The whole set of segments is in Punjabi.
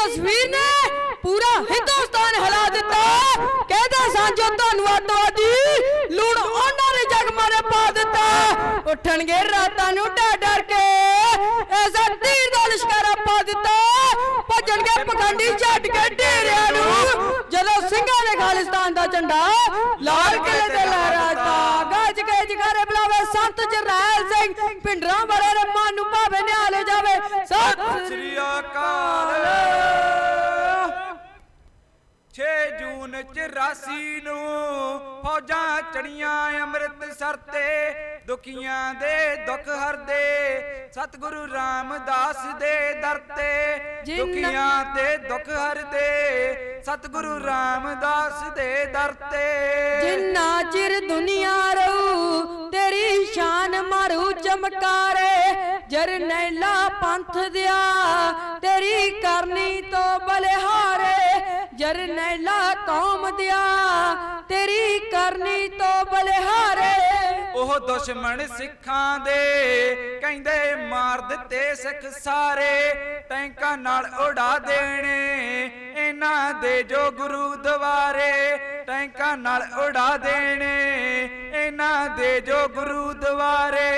ਤਸਵੀਰ ਨੇ ਪੂਰਾ ਹਿੰਦੁਸਤਾਨ ਹਿਲਾ ਦਿੱਤਾ। ਕਹਿੰਦੇ ਸਾਂਝੋ ਤੁਹਾਨੂੰ ਅੱਤਵਾਦੀ ਲੂਣ ਉਹਨਾਂ ਨੇ ਜਗ ਮਾਰੇ ਪਾ ਦਿੱਤਾ। ਉੱਠਣਗੇ ਰਾਤਾਂ ਨੂੰ ਡਰ ਡਰ ਕੇ। ਐਸਾ ਤੀਰ ਦਾ ਲਿਸ਼ਕਾਰਾ ਪਾ ਦਿੱਤਾ। ਭੱਜਣਗੇ ਪਖੰਡੀ ਛੱਡ ਕੇ ਡੇਰਿਆਂ ਨੂੰ। ਜਦੋਂ ਸਿੰਘਾਂ ਨੇ ਖਾਲਿਸਤਾਨ ਦਾ ਝੰਡਾ ਲਾਲ ਕਿਲੇ ਤੇ ਲਹਿਰਾਤਾ ਗੱਜ ਕੇ ਜਗਾਰੇ ਬੁਲਾਵੇ ਸੰਤ ਜਰਨੈਲ ਸਿੰਘ। ਪਿੰਡਰਾਂ ਵਾਲੇ ਜੂਨ 84 ਨੂੰ ਫੌਜਾਂ ਚੜੀਆਂ ਅੰਮ੍ਰਿਤਸਰ ਤੇ ਦੁਖੀਆਂ ਦੇ ਦੁੱਖ ਹਰਦੇ ਸਤਿਗੁਰੂ ਰਾਮਦਾਸ ਦੇ ਦਰ ਤੇ ਦੁਖੀਆਂ ਦੇ ਦੁੱਖ ਹਰਦੇ ਸਤਿਗੁਰੂ ਰਾਮਦਾਸ ਦੇ ਦਰ ਤੇ। ਜਿੰਨਾ ਚਿਰ ਦੁਨੀਆ ਰਹੂ ਤੇਰੀ ਸ਼ਾਨ ਮਾਰੂ ਚਮਕਾਰੇ ਜਰਨੈਲਾ ਪੰਥ ਦਿਆ ਤੇਰੀ ਕਰਨੀ ਤੋਂ ਬਲਿਹਾਰੇ ਜਰਨੈਲਾ ਕੌਮ ਦਿਆ ਤੇਰੀ ਕਰਨੀ ਤੋਂ ਬਲਿਹਾਰੇ। ਉਹ ਦੁਸ਼ਮਣ ਸਿੱਖਾਂ ਦੇ ਕਹਿੰਦੇ ਮਾਰ ਦਿੱਤੇ ਸਿੱਖ ਸਾਰੇ ਟੈਂਕਾਂ ਨਾਲ ਉਡਾ ਦੇਣੇ ਇਹਨਾਂ ਦੇ ਜੋ ਗੁਰੂ ਦਵਾਰੇ ਟੈਂਕਾਂ ਨਾਲ ਉਡਾ ਦੇਣੇ ਇਹਨਾਂ ਦੇ ਜੋ ਗੁਰੂ ਦਵਾਰੇ।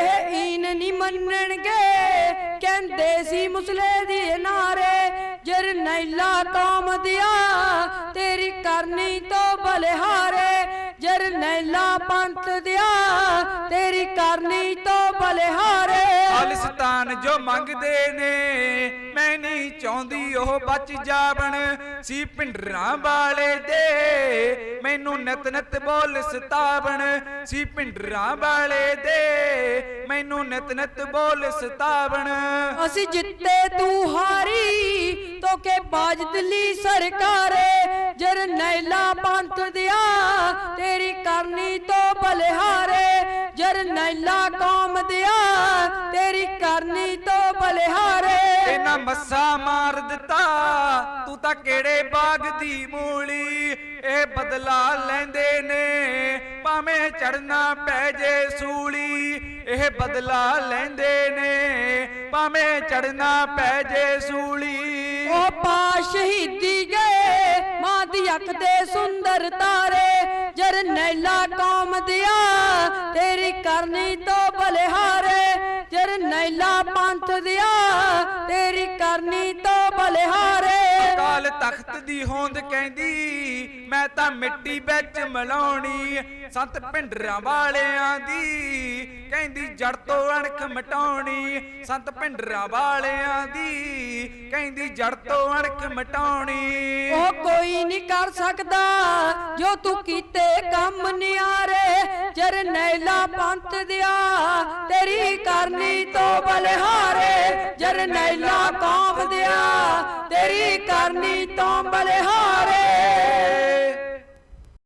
ਇਹ ਈਨ ਨਹੀਂ ਮੰਨਣਗੇ ਕਹਿੰਦੇ ਸੀ ਮੁਸਲੇ ਦੀ ਨਾਰੇ। ਜਰਨੈਲਾ ਕੌਮ ਦਿਆ ਤੇਰੀ ਕਰਨੀ ਤੋਂ ਬਲਿਹਾਰੇ ਜਰਨੈਲਾ ਪੰਥ ਦਿਆ ਤੇਰੀ ਕਰਨੀ ਤੋਂ ਬਲਿਹਾਰੇ। ਖਾਲਿਸਤਾਨ ਜੋ ਮੰਗਦੇ ਨੇ ਮੈਂ ਨਹੀਂ ਚਾਹੁੰਦੀ ਉਹ ਬਚ ਜਾਵਣ। ਸੀ ਪਿੰਡਰਾਂ ਵਾਲੇ ਦੇ ਮੈਨੂੰ ਨਿਤ ਨਿਤ ਬੋਲ ਸਤਾਵਣ। ਸੀ ਪਿੰਡਰਾਂ ਵਾਲੇ ਦੇ ਮੈਨੂੰ ਨਿਤ ਨਿਤ ਬੋਲ ਸਤਾਵਣ। ਅਸੀਂ ਜਿੱਤੇ ਤੂੰ ਹਾਰੀ ਕੇ ਬਾਜ ਦਿੱਲੀ ਸਰਕਾਰੇ ਜਰਨੈਲਾ ਪੰਥ ਦਿਆ, ਤੇਰੀ ਕਰਨੀ ਤੋਂ ਬਲਿਹਾਰੇ ਜਰਨੈਲਾ ਕੌਮ ਦਿਆ, ਤੇਰੀ ਕਰਨੀ ਤੋਂ ਬਲਿਹਾਰੇ ਇਹਨਾਂ ਮੱਸਾ ਮਾਰ ਦਿੱਤਾ, ਤੂੰ ਤਾਂ ਕਿਹੜੇ ਬਾਗ ਦੀ ਮੂਲੀ? ਇਹ ਬਦਲਾ ਲੈਂਦੇ ਨੇ, ਭਾਵੇਂ ਚੜਨਾ ਪੈ ਜੇ ਸੂਲੀ। ਇਹ ਬਦਲਾ ਲੈਂਦੇ ਨੇ, ਭਾਵੇਂ ਚੜਨਾ ਪੈ ਜੇ ਸੂਲੀ। ਸ਼ਹੀਦੀ ਗਏ। ਮਾਂ ਦੀ ਅੱਖ ਦੇ ਸੁੰਦਰ ਤਾਰੇ ਜਰਨੈਲਾ ਕੌਮ ਦਿਆ। ਤੇਰੀ ਕਰਨੀ ਤੋਂ ਬਲਿਹਾਰੇ ਜਰਨੈਲਾ ਪੰਥ ਦਿਆ। ਤਖਤ ਦੀ ਹੋਂਦ ਕਹਿੰਦੀ, ਮੈਂ ਤਾਂ ਮਿੱਟੀ ਵਿੱਚ ਮਿਲਾਉਣੀ ਸੰਤ ਪਿੰਡਰਾਂ ਵਾਲਿਆਂ ਦੀ ਕਹਿੰਦੀ, ਜੜ ਤੋਂ ਅਣਖ ਮਟਾਉਣੀ ਸੰਤ ਪਿੰਡਰਾਂ ਵਾਲਿਆਂ ਦੀ ਕਹਿੰਦੀ, ਜੜ ਤੋਂ ਅਣਖ ਮਟਾਉਣੀ ਉਹ ਕੋਈ ਨਹੀਂ ਕਰ ਸਕਦਾ, ਜੋ ਤੂੰ ਕੀਤੇ ਕੰਮ ਨਿਆਰੇ ਜਰ ਨੈਲਾ ਪੰਥ ਦਿਆ। ਤੇਰੀ ਕਰਨੀ ਤੋਂ ਬਲਿਹਾਰੇ ਜਰਨੈਲਾ ਕੌਮ ਦਿਆ ਕਰਨੀ ਤੋਂ ਬਲਿਹਾਰੇ।